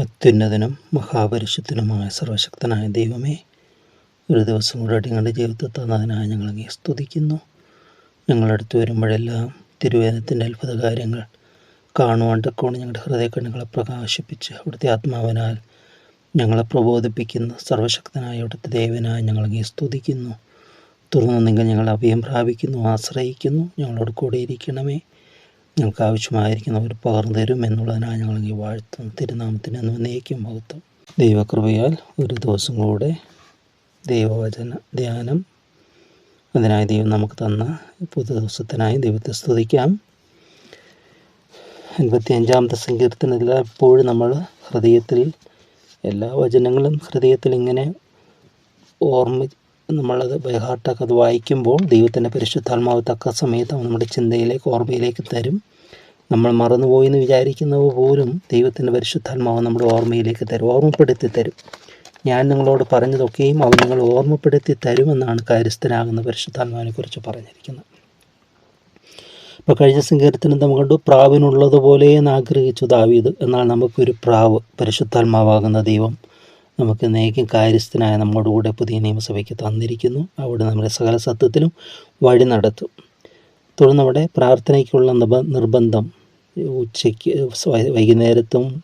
അത്യുന്നതനും മഹാപരിശുദ്ധനുമായ സർവശക്തനായ ദൈവമേ ഒരു ദിവസം കൂടെ ഞങ്ങളുടെ ജീവിതത്തിൽ തന്നതിനായി ഞങ്ങൾ അങ്ങേ സ്തുതിക്കുന്നു. ഞങ്ങളടുത്ത് വരുമ്പോഴെല്ലാം തിരുവേദനത്തിന്റെ അത്ഭുത കാര്യങ്ങൾ കാണുവാൻ ഞങ്ങളുടെ ഹൃദയക്കണ്ണുകളെ പ്രകാശിപ്പിച്ച് അവിടുത്തെ ആത്മാവിനാൽ ഞങ്ങളെ പ്രബോധിപ്പിക്കുന്ന സർവശക്തനായ അവിടുത്തെ ദേവനായി ഞങ്ങൾ സ്തുതിക്കുന്നു. തുടർന്ന് നിങ്ങൾ ഞങ്ങൾ അഭയം പ്രാപിക്കുന്നു ആശ്രയിക്കുന്നു. ഞങ്ങളോട് കൂടെ ഇരിക്കണമേ. ഞങ്ങൾക്ക് ആവശ്യമായിരിക്കുന്നവർ പകർന്നു തരും എന്നുള്ളതിനായി ഞങ്ങൾ വാഴ്ത്തും തിരുനാമത്തിന് എന്ന് നയിക്കും മഹത്വം. ദൈവകൃപയാൽ ഒരു ദിവസം കൂടെ ദൈവവചന ധ്യാനം അതിനായി ദൈവം നമുക്ക് തന്ന പുതു ദിവസത്തിനായി ദൈവത്തെ സ്തുതിക്കാം. അൻപത്തി അഞ്ചാമത്തെ സങ്കീർത്തനത്തിൽ എപ്പോഴും നമ്മൾ ഹൃദയത്തിൽ എല്ലാ വചനങ്ങളും ഹൃദയത്തിൽ ഇങ്ങനെ ഓർമ്മ നമ്മളത് ബൈഹാർട്ടൊക്കെ അത് വായിക്കുമ്പോൾ ദൈവത്തിന്റെ പരിശുദ്ധാത്മാവ് തക്ക സമയത്ത് നമ്മുടെ ചിന്തയിലേക്ക് ഓർമ്മയിലേക്ക് തരും. നമ്മൾ മറന്നുപോയി എന്ന് വിചാരിക്കുന്നവ പോലും ദൈവത്തിന്റെ പരിശുദ്ധാത്മാവ് നമ്മുടെ ഓർമ്മയിലേക്ക് തരും ഓർമ്മപ്പെടുത്തി തരും. ഞാൻ നിങ്ങളോട് പറഞ്ഞതൊക്കെയും അവൻ നിങ്ങൾ ഓർമ്മപ്പെടുത്തി തരുമെന്നാണ് കാര്യസ്ഥനാകുന്ന പരിശുദ്ധാത്മാവിനെ കുറിച്ച് പറഞ്ഞിരിക്കുന്നത്. ഇപ്പോൾ കഴിഞ്ഞ സങ്കീർത്തനം നമ്മൾ കണ്ടു പ്രാവിനുള്ളതുപോലെ എന്ന് ആഗ്രഹിച്ചു ദാവീദ് എന്നാൽ നമുക്കൊരു പ്രാവ് പരിശുദ്ധാത്മാവാകുന്ന ദൈവം. നമുക്ക് നേക്കും കാര്യസ്ഥനായ നമ്മുടെ കൂടെ പുതിയ നിയമസഭയ്ക്ക് തന്നിരിക്കുന്നു. അവിടെ നമ്മുടെ സകല സത്യത്തിലും വഴി നടത്തും. തുടർന്ന് അവിടെ പ്രാർത്ഥനയ്ക്കുള്ള നിർബന്ധം ഉച്ചയ്ക്ക് വൈകുന്നേരത്തും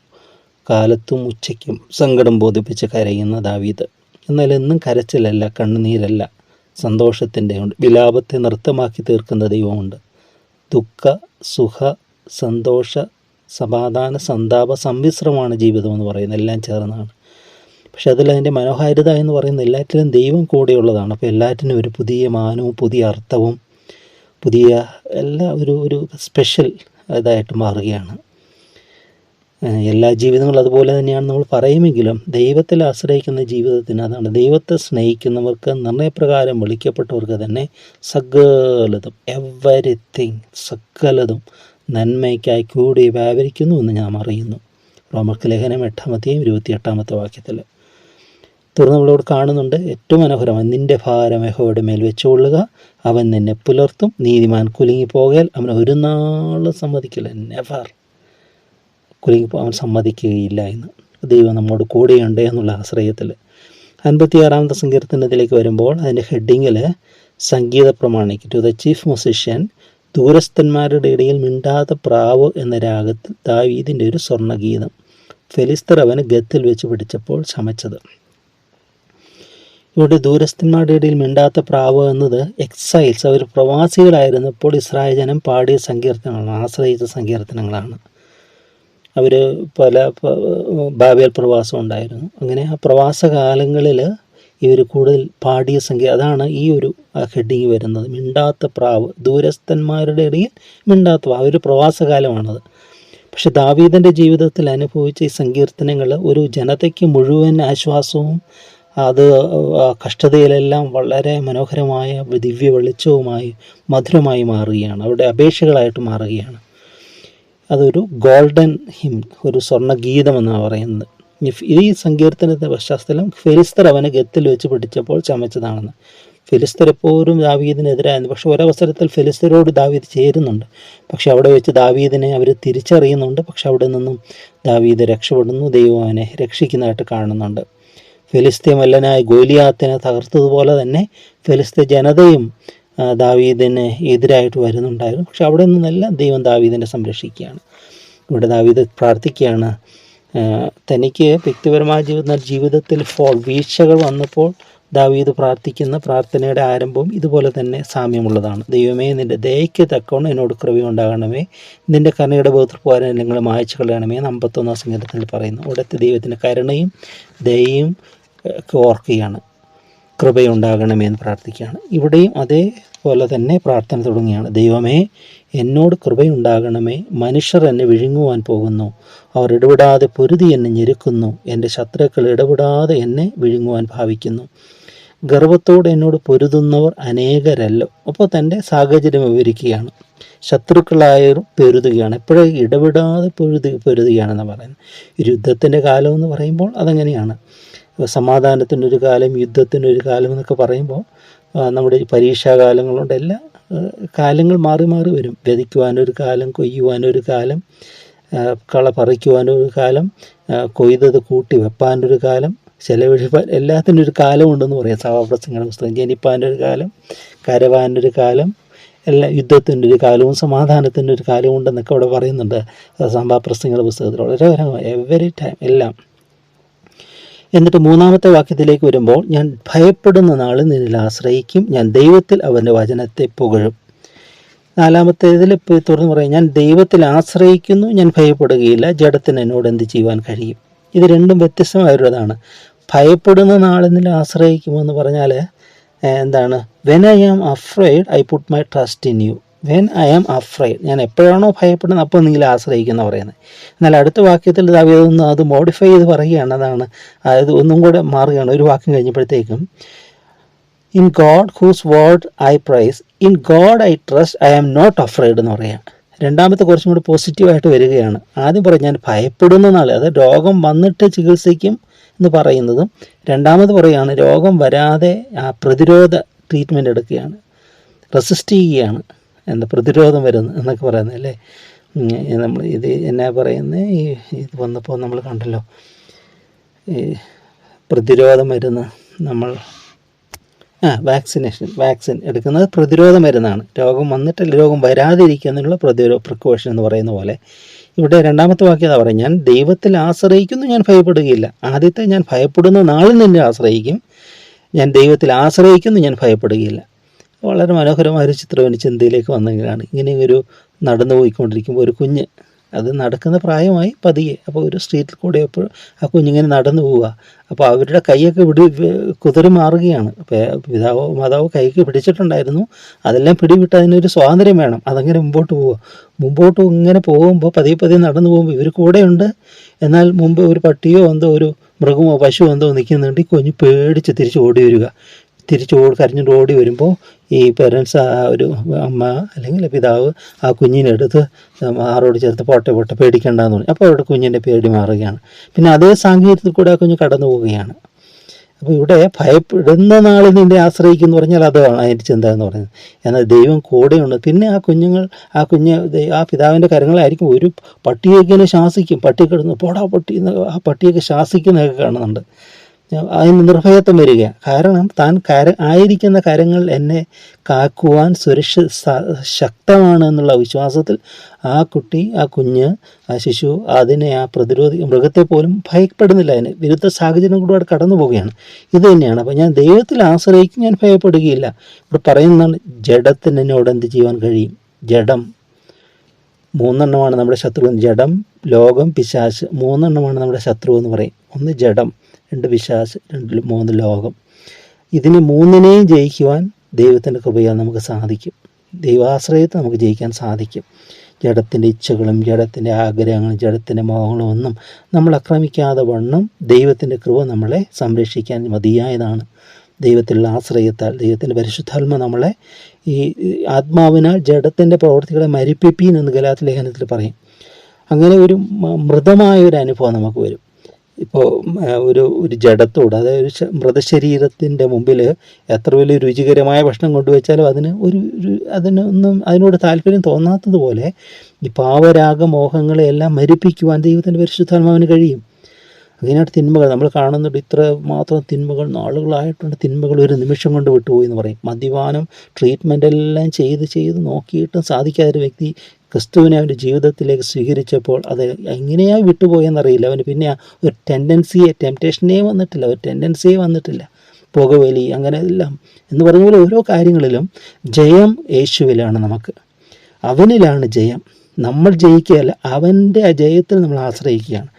കാലത്തും ഉച്ചയ്ക്കും സങ്കടം ബോധിപ്പിച്ച് കരയുന്ന ദാവീത് എന്നാൽ എന്നും കരച്ചിലല്ല കണ്ണുനീരല്ല സന്തോഷത്തിന്റെ ഉണ്ട്. വിലാപത്തെ നൃത്തമാക്കി തീർക്കുന്ന ദൈവമുണ്ട്. ദുഃഖ സുഖ സന്തോഷ സമാധാന സന്താപ സമ്മിശ്രമാണ് ജീവിതം എന്ന് പറയുന്നത്. എല്ലാം ചേർന്നാണ്. പക്ഷെ അതിൽ അതിന്റെ മനോഹാരിത എന്ന് പറയുന്നത് എല്ലാറ്റിലും ദൈവം കൂടെയുള്ളതാണ്. അപ്പോൾ എല്ലാറ്റിനും ഒരു പുതിയ മാനവും പുതിയ അർത്ഥവും പുതിയ എല്ലാ ഒരു ഒരു സ്പെഷ്യൽ ഇതായിട്ട് മാറുകയാണ്. എല്ലാ ജീവിതങ്ങളും അതുപോലെ തന്നെയാണ് നമ്മൾ പറയുമെങ്കിലും ദൈവത്തിൽ ആശ്രയിക്കുന്ന ജീവിതത്തിന് അതാണ് ദൈവത്തെ സ്നേഹിക്കുന്നവർക്ക് നിർണയപ്രകാരം വിളിക്കപ്പെട്ടവർക്ക് തന്നെ സകലതും എവരിത്തിങ് സകലതും നന്മയ്ക്കായി കൂടി വ്യാപരിക്കുന്നു എന്ന് ഞാൻ അറിയുന്നു. റോമർക്ക് ലേഖനം എട്ടാമത്തെയും ഇരുപത്തിയെട്ടാമത്തെ വാക്യത്തിൽ. തുടർന്ന് നമ്മളോട് കാണുന്നുണ്ട്. ഏറ്റവും മനോഹരമായി നിന്റെ ഭാരം യഹോയുടെ മേൽ വെച്ചുകൊള്ളുക. അവൻ നിന്നെ പുലർത്തും. നീതിമാൻ കുലുങ്ങിപ്പോകയാൽ അവൻ ഒരു നാളും സമ്മതിക്കില്ല. നെവർ കുലുങ്ങിപ്പോ അവൻ സമ്മതിക്കുകയില്ല എന്ന്. ദൈവം നമ്മോട് കൂടെയുണ്ട് എന്നുള്ള ആശ്രയത്തിൽ. അൻപത്തിയാറാമത്തെ സങ്കീർത്തനത്തിലേക്ക് വരുമ്പോൾ അതിന്റെ ഹെഡിങ്ങിൽ സംഗീത പ്രമാണിക്ക്. ടു ദ ചീഫ് മ്യൂസിഷ്യൻ ദൂരസ്ഥന്മാരുടെ ഇടയിൽ മിണ്ടാത്ത പ്രാവ് എന്ന രാഗത്തിൽ ദാവീദിന്റെ ഒരു സ്വർണഗീതം. ഫെലിസ്തർ അവന് ഗത്തിൽ വെച്ച് പിടിച്ചപ്പോൾ ചമച്ചത് ഇവിടെ ദൂരസ്ഥന്മാരുടെ ഇടയിൽ മിണ്ടാത്ത പ്രാവ് എന്നത് എക്സൈൽസ് അവർ പ്രവാസികളായിരുന്നപ്പോൾ ഇസ്രായേൽ ജനം പാടിയ സങ്കീർത്തനങ്ങളാണ് ആശ്രയിച്ച സങ്കീർത്തനങ്ങളാണ്. അവർ പല ബാബേൽ പ്രവാസം ഉണ്ടായിരുന്നു. അങ്ങനെ ആ പ്രവാസ കാലങ്ങളിൽ ഇവർ കൂടുതൽ പാടിയ സംഖ്യ അതാണ് ഈ ഒരു ഹെഡിങ് വരുന്നത്. മിണ്ടാത്ത പ്രാവ് ദൂരസ്ഥന്മാരുടെ ഇടയിൽ മിണ്ടാത്ത പ്രാവ് ഒരു പ്രവാസകാലമാണത്. പക്ഷെ ദാവീദന്റെ ജീവിതത്തിൽ അനുഭവിച്ച ഈ സങ്കീർത്തനങ്ങൾ ഒരു ജനതയ്ക്ക് മുഴുവൻ ആശ്വാസവും അത് കഷ്ടതയിലെല്ലാം വളരെ മനോഹരമായ ദിവ്യ വെളിച്ചവുമായി മധുരമായി മാറുകയാണ്. അവരുടെ അപേക്ഷകളായിട്ട് മാറുകയാണ്. അതൊരു ഗോൾഡൻ ഹിം ഒരു സ്വർണ എന്നാണ് പറയുന്നത്. ഈ സങ്കീർത്തനത്തെ പശ്ചാത്തലം ഫെലിസ്തർ അവനെ ഗത്തിൽ വെച്ച് പിടിച്ചപ്പോൾ ചമച്ചതാണെന്ന് ഫിലിസ്തർ എപ്പോഴും ദാവീദിനെതിരായിരുന്നു പക്ഷെ ഒരവസരത്തിൽ ഫിലിസ്തരോട് ദാവീദ് ചേരുന്നുണ്ട്. പക്ഷെ അവിടെ വെച്ച് ദാവീദിനെ അവർ തിരിച്ചറിയുന്നുണ്ട്. പക്ഷെ അവിടെ നിന്നും ദാവീദ് രക്ഷപ്പെടുന്നു. ദൈവം അവനെ രക്ഷിക്കുന്നതായിട്ട് കാണുന്നുണ്ട്. ഫെലിസ്തീയ വല്ലനായ ഗോലിയാത്തിനെ തകർത്തതുപോലെ തന്നെ ഫിലിസ്തീൻ ജനതയും ദാവീദിന് എതിരായിട്ട് വരുന്നുണ്ടായിരുന്നു. പക്ഷെ അവിടെ നിന്നെല്ലാം ദൈവം ദാവീദിനെ സംരക്ഷിക്കുകയാണ്. ഇവിടെ ദാവീദ് പ്രാർത്ഥിക്കുകയാണ് തനിക്ക് വ്യക്തിപരമായ ജീവിത ജീവിതത്തിൽ ഫോൾ വീഴ്ചകൾ വന്നപ്പോൾ ദാവീദ് പ്രാർത്ഥിക്കുന്ന പ്രാർത്ഥനയുടെ ആരംഭവും ഇതുപോലെ തന്നെ സാമ്യമുള്ളതാണ്. ദൈവമേ നിന്റെ ദയയ്ക്ക് തക്കവണ്ണം എന്നോട് കൃപ ഉണ്ടാകണമേ. നിന്റെ കരുണയുടെ ബോധപ്രകാരം നിങ്ങൾ മായച്ചു കളയണമേ എന്ന് അമ്പത്തൊന്നാം സംഗീതത്തിൽ പറയുന്നു. അവിടുത്തെ ദൈവത്തിന്റെ കരുണയും ദയയും ഓർക്കുകയാണ്. കൃപയുണ്ടാകണമേ എന്ന് പ്രാർത്ഥിക്കുകയാണ്. ഇവിടെയും അതേപോലെ തന്നെ പ്രാർത്ഥന തുടങ്ങുകയാണ്. ദൈവമേ എന്നോട് കൃപയുണ്ടാകണമേ. മനുഷ്യർ എന്നെ വിഴുങ്ങുവാൻ പോകുന്നു. അവർ ഇടപെടാതെ പൊരുതി എന്നെ ഞെരുക്കുന്നു. എന്റെ ശത്രുക്കൾ ഇടപെടാതെ എന്നെ വിഴുങ്ങുവാൻ ഭാവിക്കുന്നു. ഗർവത്തോടെ എന്നോട് പൊരുതുന്നവർ അനേകരല്ലോ. അപ്പോൾ തന്റെ സാഹചര്യം വിവരിക്കുകയാണ്. ശത്രുക്കളായവർ പൊരുതുകയാണ്. എപ്പോഴും ഇടപെടാതെ പൊരുതു പൊരുതുകയാണെന്ന് പറയുന്നത്. യുദ്ധത്തിന്റെ കാലം എന്ന് പറയുമ്പോൾ അതങ്ങനെയാണ്. സമാധാനത്തിനൊരു കാലം യുദ്ധത്തിനൊരു കാലം എന്നൊക്കെ പറയുമ്പോൾ നമ്മുടെ ഈ പരീക്ഷാകാലങ്ങളുണ്ട്. എല്ലാ കാലങ്ങൾ മാറി മാറി വരും. വിതയ്ക്കുവാനൊരു കാലം കൊയ്യുവാനൊരു കാലം കള പറിക്കുവാനൊരു കാലം കൊയ്തത് കൂട്ടി വെപ്പാനൊരു കാലം ചെലവഴിപ്പാൻ എല്ലാത്തിനും ഒരു കാലമുണ്ടെന്ന് പറയാം. സഭാപ്രസംഗങ്ങളുടെ പുസ്തകം ജനിപ്പാന്റെ ഒരു കാലം കരവാന്റെ ഒരു കാലം എല്ലാ യുദ്ധത്തിന്റെ ഒരു കാലവും സമാധാനത്തിന്റെ ഒരു കാലവും ഉണ്ടെന്നൊക്കെ അവിടെ പറയുന്നുണ്ട്. സഭാപ്രസംഗങ്ങളുടെ പുസ്തകത്തിൽ വളരെ എവറി ടൈം എല്ലാം. എന്നിട്ട് മൂന്നാമത്തെ വാക്യത്തിലേക്ക് വരുമ്പോൾ ഞാൻ ഭയപ്പെടുന്ന നാൾ നിന്നിൽ ആശ്രയിക്കും. ഞാൻ ദൈവത്തിൽ അവന്റെ വചനത്തെ പുകഴും. നാലാമത്തേതിൽ തുറന്നു പറയും ഞാൻ ദൈവത്തിൽ ആശ്രയിക്കുന്നു ഞാൻ ഭയപ്പെടുകയില്ല ജഡത്തിന് എന്നോട് എന്ത് ചെയ്യുവാൻ കഴിയും? ഇത് രണ്ടും വ്യത്യസ്തമായൊരിതാണ്. ഭയപ്പെടുന്ന നാളിൽ ആശ്രയിക്കുമെന്ന് പറഞ്ഞാൽ എന്താണ്? When I am afraid I put my trust in you when I am afraid ഞാൻ എപ്പോഴാണോ ഭയപ്പെടുന്നത് അപ്പോൾ നിങ്ങൾ ആശ്രയിക്കുന്ന പറയുന്നത്. എന്നാൽ അടുത്ത വാക്യത്തിൽ ദാവീദ് ഒന്ന് അത് മോഡിഫൈ ചെയ്ത് പറയുകയാണ്. അതാണ്. അതായത് ഒന്നും കൂടെ മാറുകയാണ്. ഒരു വാക്യം കഴിഞ്ഞപ്പോഴത്തേക്കും in God whose word I praise in God I trust I am not afraid എന്ന് പറയാം രണ്ടാമത്തെ കുറച്ചും കൂടി പോസിറ്റീവായിട്ട് വരികയാണ്. ആദ്യം പറയും ഞാൻ ഭയപ്പെടുന്ന നാൾ അത് രോഗം വന്നിട്ട് ചികിത്സിക്കും എന്ന് പറയുന്നതും രണ്ടാമത് പറയുകയാണ് രോഗം വരാതെ ആ പ്രതിരോധ ട്രീറ്റ്മെന്റ് എടുക്കുകയാണ്. റെസിസ്റ്റ് ചെയ്യുകയാണ്. എന്താ പ്രതിരോധം വരുന്നു എന്നൊക്കെ പറയുന്നത് അല്ലേ? നമ്മൾ ഇത് എന്നാ പറയുന്നത് ഈ ഇത് വന്നപ്പോൾ നമ്മൾ കണ്ടല്ലോ. ഈ പ്രതിരോധ മരുന്ന് നമ്മൾ ആ വാക്സിനേഷൻ വാക്സിൻ എടുക്കുന്നത് പ്രതിരോധ മരുന്നാണ് രോഗം വന്നിട്ടില്ല രോഗം വരാതിരിക്കുന്നതിനുള്ള പ്രതിരോധ പ്രിക്കോഷൻ എന്ന് പറയുന്ന പോലെ. ഇവിടെ രണ്ടാമത്തെ വാക്യം എന്താ പറയും ഞാൻ ദൈവത്തിൽ ആശ്രയിക്കുന്നു ഞാൻ ഭയപ്പെടുകയില്ല. ആദ്യത്തെ ഞാൻ ഭയപ്പെടുന്ന നാളിൽ നിന്നെ ആശ്രയിക്കും. ഞാൻ ദൈവത്തിൽ ആശ്രയിക്കുന്നു ഞാൻ ഭയപ്പെടുകയില്ല. വളരെ മനോഹരമായ ഒരു ചിത്രം എന്റെ ചിന്തയിലേക്ക് വന്നെങ്കിലാണ്. ഇങ്ങനെ ഒരു നടന്നു പോയിക്കൊണ്ടിരിക്കുമ്പോൾ ഒരു കുഞ്ഞ് അത് നടക്കുന്ന പ്രായമായി പതിയെ. അപ്പോൾ ഒരു സ്ട്രീറ്റിൽ കൂടെ അപ്പോൾ ആ കുഞ്ഞിങ്ങനെ നടന്നു പോവുക. അപ്പോൾ അവരുടെ കൈയൊക്കെ വിടി കുതിരി മാറുകയാണ്. പിതാവോ മാതാവോ കൈക്ക് പിടിച്ചിട്ടുണ്ടായിരുന്നു. അതെല്ലാം പിടിവിട്ട് അതിനൊരു സ്വാതന്ത്ര്യം വേണം. അതങ്ങനെ മുമ്പോട്ട് പോവുക. മുമ്പോട്ട് ഇങ്ങനെ പോകുമ്പോൾ പതിയെ പതിയെ നടന്നു പോകുമ്പോൾ ഇവർ കൂടെയുണ്ട്. എന്നാൽ മുമ്പ് ഒരു പട്ടിയോ എന്തോ ഒരു മൃഗമോ പശുവോ എന്തോ നിൽക്കുന്നുണ്ട്. ഈ കുഞ്ഞ് പേടിച്ച് തിരിച്ച് ഓടി വരിക. തിരിച്ച് ഓടി കരഞ്ഞിട്ട് ഓടി വരുമ്പോൾ ഈ പേരൻസ് ആ ഒരു അമ്മ അല്ലെങ്കിൽ പിതാവ് ആ കുഞ്ഞിനെടുത്ത് ആറോട് ചേർത്ത് പോട്ടെ പോട്ടെ പേടിക്കേണ്ടെന്ന് പറഞ്ഞു. അപ്പോൾ അവിടെ കുഞ്ഞിന്റെ പേടി മാറുകയാണ്. പിന്നെ അതേ സാങ്കേതികത്തിൽ കൂടെ ആ കുഞ്ഞ് കടന്നു പോവുകയാണ്. അപ്പോൾ ഇവിടെ ഭയപ്പെടുന്ന നാളിൽ നിന്നെ ആശ്രയിക്കുന്നു പറഞ്ഞാൽ അതാണ് അതിന്റെ ചിന്ത എന്ന് പറയുന്നത്. എന്നാൽ ദൈവം കൂടെയുണ്ട്. പിന്നെ ആ കുഞ്ഞുങ്ങൾ ആ കുഞ്ഞ് ആ പിതാവിന്റെ കരങ്ങളായിരിക്കും ഒരു പട്ടിയൊക്കെ ശാസിക്കും. പട്ടി കിടന്ന് പോടാ പട്ടി ആ പട്ടിയൊക്കെ ശാസിക്കുന്നതൊക്കെ കാണുന്നുണ്ട്. അതിന് നിർഭയത്വം വരിക. കാരണം താൻ കര ആയിരിക്കുന്ന കരങ്ങൾ എന്നെ കാക്കുവാൻ സുരക്ഷ ശക്തമാണ് എന്നുള്ള വിശ്വാസത്തിൽ ആ കുട്ടി ആ കുഞ്ഞ് ആ ശിശു അതിനെ ആ പ്രതിരോധി മൃഗത്തെ പോലും ഭയപ്പെടുന്നില്ല. അതിന് വിരുദ്ധ സാഹചര്യം കൂടെ കടന്നു പോവുകയാണ്. ഇത് തന്നെയാണ്. അപ്പോൾ ഞാൻ ദൈവത്തിൽ ആശ്രയിക്കും ഞാൻ ഭയപ്പെടുകയില്ല. ഇവിടെ പറയുന്നതാണ് ജഡത്തിന് എന്നോട് എന്ത് ചെയ്യുവാൻ കഴിയും? ജഡം. മൂന്നെണ്ണമാണ് നമ്മുടെ ശത്രു ജഡം ലോകം പിശാശ് മൂന്നെണ്ണമാണ് നമ്മുടെ ശത്രു എന്ന് പറയും. ഒന്ന് ജഡം രണ്ട് പിശാശ് രണ്ട് മൂന്ന് ലോകം. ഇതിന് മൂന്നിനെയും ജയിക്കുവാൻ ദൈവത്തിന്റെ കൃപയാൽ നമുക്ക് സാധിക്കും. ദൈവാശ്രയത്തെ നമുക്ക് ജയിക്കാൻ സാധിക്കും. ജഡത്തിന്റെ ഇച്ഛകളും ജഡത്തിന്റെ ആഗ്രഹങ്ങളും ജഡത്തിന്റെ മോഹങ്ങളും ഒന്നും നമ്മൾ ആക്രമിക്കാതെ വണ്ണം ദൈവത്തിന്റെ കൃപ നമ്മളെ സംരക്ഷിക്കാൻ മതിയായതാണ്. ദൈവത്തിലുള്ള ആശ്രയത്താൽ ദൈവത്തിന്റെ പരിശുദ്ധാത്മ നമ്മളെ ഈ ആത്മാവിനാൽ ജഡത്തിന്റെ പ്രവർത്തികളെ മരിപ്പിപ്പീൻ എന്ന് ഗലാത്ത് ലേഖനത്തിൽ പറയും. അങ്ങനെ ഒരു മൃതമായ ഒരു അനുഭവം നമുക്ക് വരും. ഇപ്പോൾ ഒരു ഒരു ജഡത്തോട് അതായത് ഒരു മൃതശരീരത്തിന്റെ മുമ്പിൽ എത്ര വലിയ രുചികരമായ ഭക്ഷണം കൊണ്ടുവച്ചാലും അതിന് ഒരു അതിനൊന്നും അതിനോട് താല്പര്യം തോന്നാത്തതുപോലെ ഈ പാവരാഗ മോഹങ്ങളെ എല്ലാം മരിപ്പിക്കുവാൻ ദൈവത്തിന്റെ പരിശുദ്ധാത്മാവിന് കഴിയും. അങ്ങനെയാണ് തിന്മകൾ നമ്മൾ കാണുന്നുണ്ട് ഇത്ര മാത്രം തിന്മകൾ നാളുകളായിട്ടുണ്ട് തിന്മകൾ ഒരു നിമിഷം കൊണ്ട് വിട്ടുപോയി എന്ന് പറയും. മദ്യപാനം ട്രീറ്റ്മെന്റ് എല്ലാം ചെയ്ത് ചെയ്ത് നോക്കിയിട്ടും സാധിക്കാത്ത ഒരു വ്യക്തി ക്രിസ്തുവിനെ അവന്റെ ജീവിതത്തിലേക്ക് സ്വീകരിച്ചപ്പോൾ അത് എങ്ങനെയാണ് വിട്ടുപോയെന്നറിയില്ല അവന് പിന്നെ ഒരു ടെൻഡൻസിയെ ടെംപ്റ്റേഷനേ വന്നിട്ടില്ല ഒരു ടെൻഡൻസിയെ വന്നിട്ടില്ല. പുകവലി അങ്ങനെ എല്ലാം. എന്ന് പറഞ്ഞ പോലെ ഓരോ കാര്യങ്ങളിലും ജയം യേശുവിലാണ് നമുക്ക്. അവനിലാണ് ജയം. നമ്മൾ ജയിക്കുകയല്ല അവന്റെ ആ ജയത്തിൽ നമ്മൾ ആശ്രയിക്കുകയാണ്.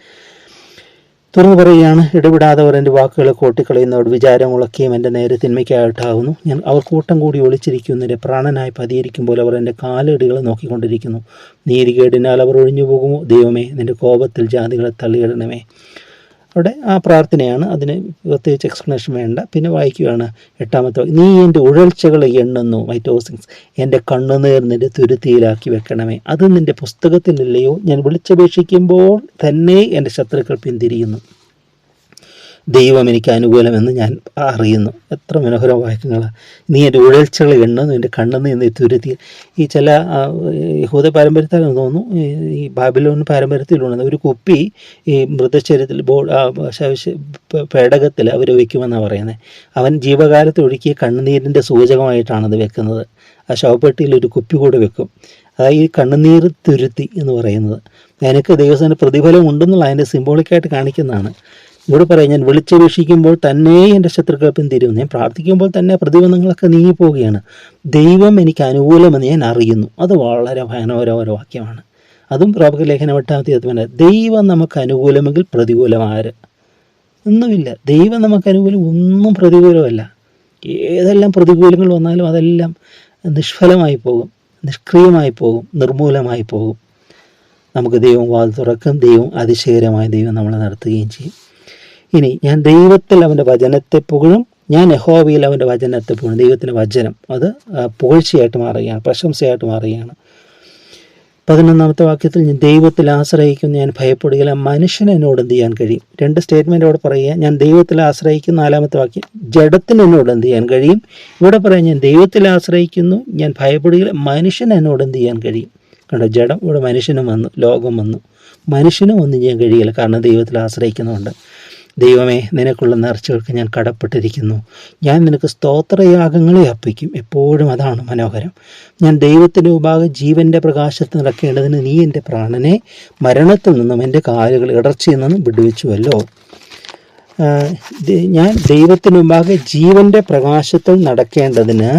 തുറന്നു പറയുകയാണ് ഇടപെടാതവർ എന്റെ വാക്കുകളെ കോട്ടിക്കളയുന്നവർ വിചാരമുളക്കിയും എന്റെ നേരെ തിന്മയ്ക്കായിട്ടാകുന്നു ഞാൻ അവർ കൂട്ടം കൂടി ഒളിച്ചിരിക്കുന്നതിന്റെ പ്രാണനായി പോലെ അവർ എന്റെ കാലടികളെ നോക്കിക്കൊണ്ടിരിക്കുന്നു. നീരികേടിനാൽ അവർ ഒഴിഞ്ഞു പോകുമോ ദൈവമേ നിന്റെ കോപത്തിൽ ജാതികളെ തള്ളിയിടണമേ. അവിടെ ആ പ്രാർത്ഥനയാണ്. അതിന് പ്രത്യേകിച്ച് എക്സ്പ്ലനേഷൻ വേണ്ട. പിന്നെ വായിക്കുകയാണ് എട്ടാമത്തെ. നീ എന്റെ ഉഴൽച്ചകളെ എണ്ണുന്നു മൈറ്റോസിങ്സ് എന്റെ കണ്ണുനീർ നിന്റെ തുരുത്തിയിലാക്കി വെക്കണമേ. അത് നിന്റെ പുസ്തകത്തിലില്ലയോ? ഞാൻ വിളിച്ചപേക്ഷിക്കുമ്പോൾ തന്നെ എന്റെ ശത്രുക്കൾ പിന്തിരിയുന്നു. ദൈവം എനിക്ക് അനുകൂലമെന്ന് ഞാൻ അറിയുന്നു. എത്ര മനോഹര വാക്യങ്ങളാണ് നീ എന്റെ ഉഴൽച്ചകൾ എണ്ണുന്നു എന്റെ കണ്ണെന്ന് എന്ന് തുരുത്തി. ഈ ചില യഹൂദ പാരമ്പര്യത്തിൽ തോന്നുന്നു ഈ- ബാബിലോൺ പാരമ്പര്യത്തിലുണ്ട് ഒരു കുപ്പി ഈ മൃതശരീരത്തിൽ ബോ പേടകത്തിൽ അവർ വയ്ക്കുമെന്നാണ് പറയുന്നത് അവൻ ജീവകാലത്ത് ഒഴുക്കിയ കണ്ണുനീരിന്റെ സൂചകമായിട്ടാണത് വെക്കുന്നത്. ആ ശവപ്പെട്ടിയിൽ ഒരു കുപ്പി കൂടെ വെക്കും. അതായത് ഈ കണ്ണുനീർ തുരുത്തി എന്ന് പറയുന്നത്. എനിക്ക് ദൈവത്തിന്റെ പ്രതിഫലം ഉണ്ടെന്നുള്ള അതിന്റെ സിംബോളിക്കായിട്ട് കാണിക്കുന്നതാണ്. ഇവിടെ പറയാം ഞാൻ വിളിച്ചപേക്ഷിക്കുമ്പോൾ തന്നെ എന്റെ ശത്രുക്കൾ പിന്തിരുന്നു ഞാൻ പ്രാർത്ഥിക്കുമ്പോൾ തന്നെ പ്രതിബന്ധങ്ങളൊക്കെ നീങ്ങിപ്പോവുകയാണ്. ദൈവം എനിക്ക് അനുകൂലമെന്ന് ഞാൻ അറിയുന്നു. അത് വളരെ ഭയാനകരമായ വാക്യമാണ്. അതും പ്രവക ലേഖനം എട്ടാമത്തെ തീയതി ദൈവം നമുക്ക് അനുകൂലമെങ്കിൽ പ്രതികൂലമാര് ഒന്നുമില്ല. ദൈവം നമുക്ക് അനുകൂലം ഒന്നും പ്രതികൂലമല്ല. ഏതെല്ലാം പ്രതികൂലങ്ങൾ വന്നാലും അതെല്ലാം നിഷ്ഫലമായി പോകും നിഷ്ക്രിയമായി പോകും നിർമൂലമായി പോകും നമുക്ക് ദൈവം വാൽ തുറക്കും ദൈവം അതിശയകരമായ ദൈവം നമ്മളെ നടത്തുകയും ചെയ്യും. ഇനി ഞാൻ ദൈവത്തിൽ അവന്റെ വചനത്തെ പുകഴും ഞാൻ യഹോവയിൽ അവന്റെ വചനത്തെ പുകഴും. ദൈവത്തിന്റെ വചനം അത് പുകഴ്ചയായിട്ട് മാറുകയാണ് പ്രശംസയായിട്ട് മാറുകയാണ്. പതിനൊന്നാമത്തെ വാക്യത്തിൽ ഞാൻ ദൈവത്തിൽ ആശ്രയിക്കും ഞാൻ ഭയപ്പെടുകയില്ല മനുഷ്യനെന്നോട് എന്ത് ചെയ്യാൻ കഴിയും? രണ്ട് സ്റ്റേറ്റ്മെന്റ് അവിടെ പറയുക ഞാൻ ദൈവത്തിൽ ആശ്രയിക്കുന്ന നാലാമത്തെ വാക്യം ജഡത്തിന് എന്നോട് എന്ത് ചെയ്യാൻ കഴിയും? ഇവിടെ പറയാം ഞാൻ ദൈവത്തിൽ ആശ്രയിക്കുന്നു ഞാൻ ഭയപ്പെടുകയില്ല മനുഷ്യൻ എന്നോട് എന്ത് ചെയ്യാൻ കഴിയും? കണ്ടോ ജഡം ഇവിടെ മനുഷ്യനും വന്നു ലോകം വന്നു. മനുഷ്യനും ഒന്നും ചെയ്യാൻ കഴിയില്ല കാരണം ദൈവത്തിൽ ആശ്രയിക്കുന്നുണ്ട് ദൈവമേ നിനക്കുള്ള നേർച്ചകൾക്ക് ഞാൻ കടപ്പെട്ടിരിക്കുന്നു. ഞാൻ നിനക്ക് സ്തോത്രയാഗങ്ങളെ അർപ്പിക്കും. എപ്പോഴും അതാണ് മനോഹരം. ഞാൻ ദൈവത്തിന്റെ ഉപാഗ ജീവന്റെ പ്രകാശത്ത് നടക്കേണ്ടതിന് നീ എന്റെ പ്രാണനെ മരണത്തിൽ നിന്നും എന്റെ കാലുകൾ ഇടർച്ചയിൽ നിന്നും വിടുവിച്ചുവല്ലോ. ഞാൻ ദൈവത്തിന് മുമ്പാകെ ജീവന്റെ പ്രകാശത്തിൽ നടക്കേണ്ടതിന്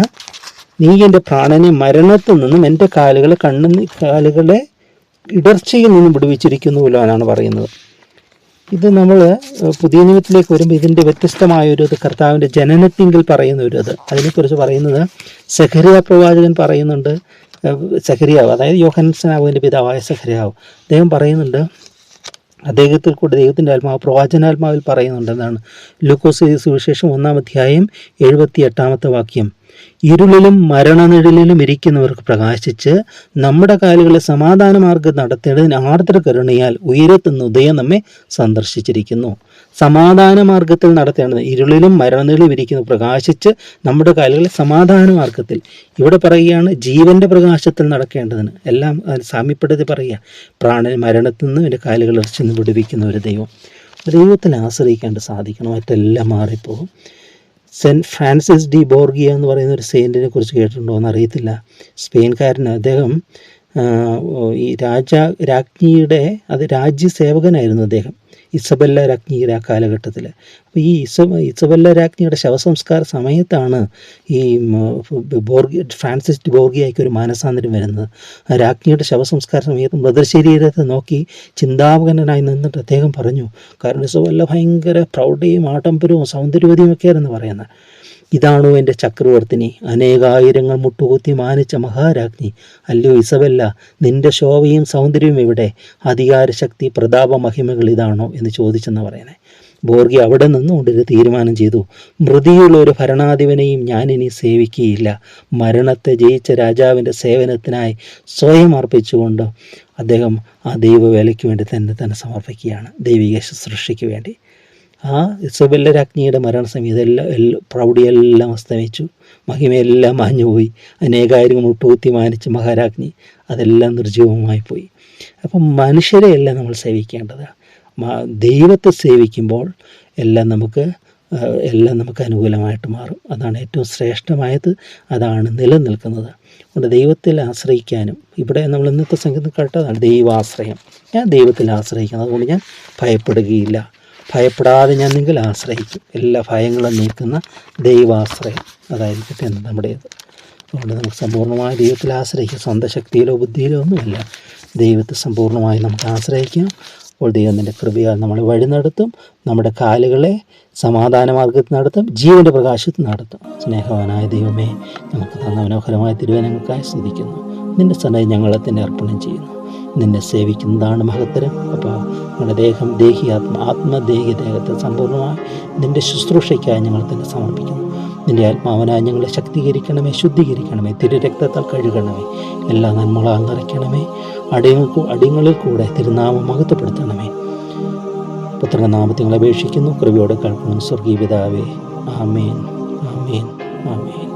നീ എന്റെ പ്രാണനെ മരണത്തിൽ നിന്നും എന്റെ കാലുകളെ കണ്ണു കാലുകളെ ഇടർച്ചയിൽ നിന്നും വിടുവിച്ചിരിക്കുന്നുവല്ലോ എന്നാണ് പറയുന്നത്. ഇത് നമ്മൾ പുതിയ നിയമത്തിലേക്ക് വരുമ്പോൾ ഇതിന്റെ വ്യത്യസ്തമായ ഒരു ഇത് കർത്താവിന്റെ ജനനത്തിങ്കിൽ പറയുന്ന ഒരു ഇത്. അതിനെക്കുറിച്ച് പറയുന്നത് സഖരിയ പ്രവാചകൻ പറയുന്നുണ്ട് സഹരിയാവ് അതായത് യോഹൻസനാവുവിന്റെ പിതാവായ സഖരിയാവ്. അദ്ദേഹം പറയുന്നുണ്ട് അദ്ദേഹത്തിൽ കൂടെ ദൈവത്തിന്റെ ആത്മാവ് പ്രവാചനാത്മാവിൽ പറയുന്നുണ്ടെന്നാണ്. ലൂക്കോസ് സുവിശേഷം ഒന്നാം അധ്യായം എഴുപത്തി എട്ടാമത്തെ വാക്യം. ഇരുളിലും മരണനിഴലിലും ഇരിക്കുന്നവർക്ക് പ്രകാശിച്ച് നമ്മുടെ കാലുകളെ സമാധാന മാർഗം നടത്തേണ്ടതിന് ആർദ്ര കരുണയാൽ ഉയരത്തുന്ന ഉദയം നമ്മെ സന്ദർശിച്ചിരിക്കുന്നു. സമാധാന മാർഗത്തിൽ നടത്തേണ്ടത് ഇരുളിലും മരണനിഴലിലും ഇരിക്കുന്നു പ്രകാശിച്ച് നമ്മുടെ കാലുകളെ സമാധാന മാർഗത്തിൽ ഇവിടെ പറയുകയാണ് ജീവന്റെ പ്രകാശത്തിൽ നടക്കേണ്ടതിന്. എല്ലാം സാമ്യപ്പെടുത്തി പറയുക. പ്രാണൻ മരണത്തിൽ നിന്ന് എന്റെ കാലുകൾ ഇറച്ചെന്ന് വിടുവിക്കുന്ന ഒരു ദൈവം. ദൈവത്തിൽ ആശ്രയിക്കാണ്ട് സാധിക്കണം. മറ്റെല്ലാം മാറിപ്പോകും. സെന്റ് ഫ്രാൻസിസ് ഡി ബോർഗിയ എന്ന് പറയുന്ന ഒരു സെയിന്റിനെ കുറിച്ച് കേട്ടിട്ടുണ്ടോ എന്ന് അറിയത്തില്ല സ്പെയിൻകാരന് അദ്ദേഹം ഈ രാജ രാജ്ഞിയുടെ അത് രാജ്യസേവകനായിരുന്നു അദ്ദേഹം. ഇസബല്ല രാജ്ഞിയുടെ ആ കാലഘട്ടത്തിൽ അപ്പോൾ ഈ ഇസബ ഇസബല്ല രാജ്ഞിയുടെ ശവസംസ്കാര സമയത്താണ് ഈ ബോർഗി ഫ്രാൻസിസ് ബോർഗിയായിക്ക് ഒരു മാനസാന്തരം വരുന്നത്. രാജ്ഞിയുടെ ശവസംസ്കാര സമയത്ത് മൃതശരീരത്തെ നോക്കി ചിന്താപകനായി നിന്നിട്ട് അദ്ദേഹം പറഞ്ഞു കാരണം ഇസബല്ല ഭയങ്കര പ്രൗഢയും ആഡംബരവും സൗന്ദര്യവതിയും ഒക്കെയായിരുന്നു പറയുന്നത്. ഇതാണോ എന്റെ ചക്രവർത്തിനി? അനേകായിരങ്ങൾ മുട്ടുകുത്തി മാനിച്ച മഹാരാജ്ഞി. അല്ലയോ ഇസബല്ല നിന്റെ ശോഭയും സൗന്ദര്യവും എവിടെ? അധികാരശക്തി പ്രതാപ മഹിമകൾ ഇതാണോ? എന്ന് ചോദിച്ചെന്ന് പറയണേ ബോർഗി അവിടെ നിന്നുകൊണ്ട് ഒരു തീരുമാനം ചെയ്തു. മൃതിയുള്ള ഒരു ഭരണാധിപനെയും ഞാനിനി സേവിക്കുകയില്ല. മരണത്തെ ജയിച്ച രാജാവിന്റെ സേവനത്തിനായി സ്വയം അർപ്പിച്ചുകൊണ്ട് അദ്ദേഹം ആ ദൈവവേലയ്ക്ക് വേണ്ടി തന്നെ തന്നെ സമർപ്പിക്കുകയാണ്. ദൈവിക ശുശ്രൂഷയ്ക്ക് വേണ്ടി. ആ ഇസബെല്ല രാജ്ഞിയുടെ മരണസമയത്ത് എല്ലാ എല്ലാ പ്രൗഢിയെല്ലാം അസ്തമിച്ചു. മഹിമയെല്ലാം മാഞ്ഞുപോയി. അനേകായിരം മുട്ടുകുത്തി മാനിച്ച മഹാരാജ്ഞി അതെല്ലാം നിർജീവമായി പോയി അപ്പം മനുഷ്യരെയല്ല നമ്മൾ സേവിക്കേണ്ടത് മ- ദൈവത്തെ സേവിക്കുമ്പോൾ എല്ലാം നമുക്ക് എല്ലാം നമുക്ക് അനുകൂലമായിട്ട് മാറും. അതാണ് ഏറ്റവും ശ്രേഷ്ഠമായത്. അതാണ് നിലനിൽക്കുന്നത്. അതുകൊണ്ട് ദൈവത്തിൽ ആശ്രയിക്കാനും ഇവിടെ നമ്മൾ ഇന്നത്തെ സംഗീതം കേട്ടതാണ് ദൈവാശ്രയം. ഞാൻ ദൈവത്തിൽ ആശ്രയിക്കുന്നത്. അതുകൊണ്ട് ഞാൻ ഭയപ്പെടുകയില്ല. ഭയപ്പെടാതെ ഞാൻ നിങ്ങൾ ആശ്രയിക്കും. എല്ലാ ഭയങ്ങളും നീക്കുന്ന ദൈവാശ്രയം. അതായിരിക്കട്ടെ എന്ന് നമ്മുടേത്. അതുകൊണ്ട് നമുക്ക് സമ്പൂർണമായ ദൈവത്തിൽ ആശ്രയിക്കുക സ്വന്തം ശക്തിയിലോ ബുദ്ധിയിലോ ഒന്നുമില്ല. ദൈവത്തെ സമ്പൂർണമായി നമുക്ക് ആശ്രയിക്കാം. അപ്പോൾ ദൈവം നിന്റെ കൃപയാൽ നമ്മളെ വഴി നടത്തും. നമ്മുടെ കാലുകളെ സമാധാന മാർഗത്തിൽ നടത്തും. ജീവന്റെ പ്രകാശത്തിൽ നടത്തും. സ്നേഹവാനായ ദൈവമേ നമുക്ക് തന്ന മനോഹരമായ തിരുവനങ്ങൾക്കായി സ്തുതിക്കുന്നു. നിന്റെ സന്നദ്ധ ഞങ്ങളെ തന്നെ അർപ്പണം ചെയ്യുന്നു. നിന്നെ സേവിക്കുന്നതാണ് മഹത്തരം. അപ്പോൾ നമ്മുടെ ദേഹം ദേഹി ആത്മ ആത്മദേഹി ദേഹത്തെ സമ്പൂർണമായി നിന്റെ ശുശ്രൂഷയ്ക്കായി ഞങ്ങൾ തന്നെ സമർപ്പിക്കുന്നു. നിന്റെ ആത്മാവനായി ഞങ്ങളെ ശക്തീകരിക്കണമേ ശുദ്ധീകരിക്കണമേ തിരുരക്തത്താൽ കഴുകണമേ എല്ലാ നന്മകളാൽ നിറയ്ക്കണമേ അടിയങ്ങൾക്ക് അടിയങ്ങളിൽ കൂടെ തിരുനാമം മഹത്വപ്പെടുത്തണമേ. പുത്രന്റെ നാമത്തെ അപേക്ഷിക്കുന്നു. കൃപയോടെ കേൾക്കണം സ്വർഗീയ പിതാവേ ആമേൻ ആമേൻ ആമേൻ.